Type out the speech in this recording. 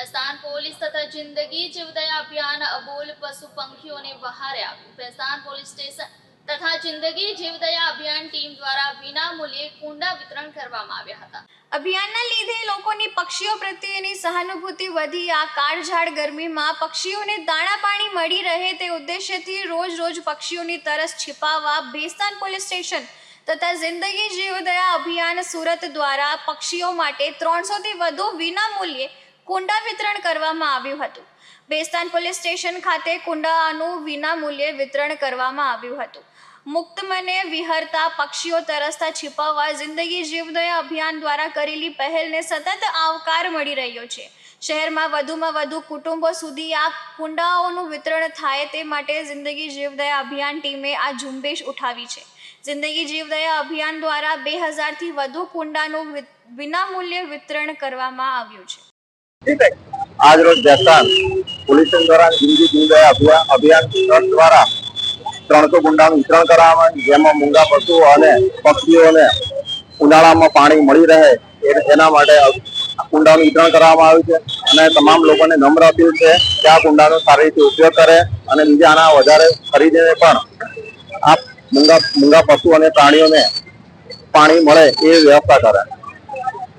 Mehsana police તથા જિંદગી જીવદયા અભિયાન અબોલ પશુ પંખીઓને વહારે આપ્યું મહેસાણ પોલીસ સ્ટેશન તથા જિંદગી જીવદયા અભિયાન ટીમ દ્વારા વિના મૂલ્યે કુંડા વિતરણ કરવામાં આવ્યા હતા. અભિયાનના લીધે લોકોની પક્ષીઓ પ્રત્યેની સહાનુભૂતિ વધી, આ કાળઝાળ ગરમીમાં પક્ષીઓને દાણા પાણી મળી રહે તે ઉદ્દેશ્યથી રોજ રોજ પક્ષીઓની તરસ છિપાવવા ભેસ્તાન પોલીસ સ્ટેશન તથા જિંદગી જીવદયા અભિયાન સુરત દ્વારા પક્ષીઓ માટે ત્રણસોથી વધુ વિનામૂલ્યે કુંડા વિતરણ કરવામાં આવ્યું હતું. બેસ્તાન પોલીસ સ્ટેશન ખાતે કુંડાનું વિનામૂલ્યે વિતરણ કરવામાં આવ્યું હતું. મુક્ત મને વિહરતા પક્ષીઓ તરસતા છિપાવવા જિંદગી જીવદયા અભિયાન દ્વારા કરેલી પહેલને સતત આવકાર મળી રહ્યો છે. શહેરમાં વધુમાં વધુ કુટુંબો સુધી આ કુંડાઓનું વિતરણ થાય તે માટે જિંદગી જીવદયા અભિયાન ટીમે આ ઝુંબેશ ઉઠાવી છે. જિંદગી જીવદયા અભિયાન દ્વારા બે હજારથી વધુ કુંડાનું વિનામૂલ્યે વિતરણ કરવામાં આવ્યું છે. આજ રોજ દેશાન પોલીસ દ્વારા જિંદગી જીવદયા અભિયાન ટ્રસ્ટ દ્વારા ત્રણસો ગુંડાનું વિતરણ કરવામાં જેમાં મૂંગા પશુઓ અને પક્ષીઓને ઉનાળામાં પાણી મળી રહે એના માટે કુંડાનું વિતરણ કરવામાં આવ્યું છે. અને તમામ લોકોને નમ્ર અપીલ છે કે આ કુંડાનો સારી રીતે ઉપયોગ કરે અને બીજાના વધારે ખરીદીને પણ આ મૂંગા મૂંગા પશુ અને પ્રાણીઓને પાણી મળે એ વ્યવસ્થા કરે.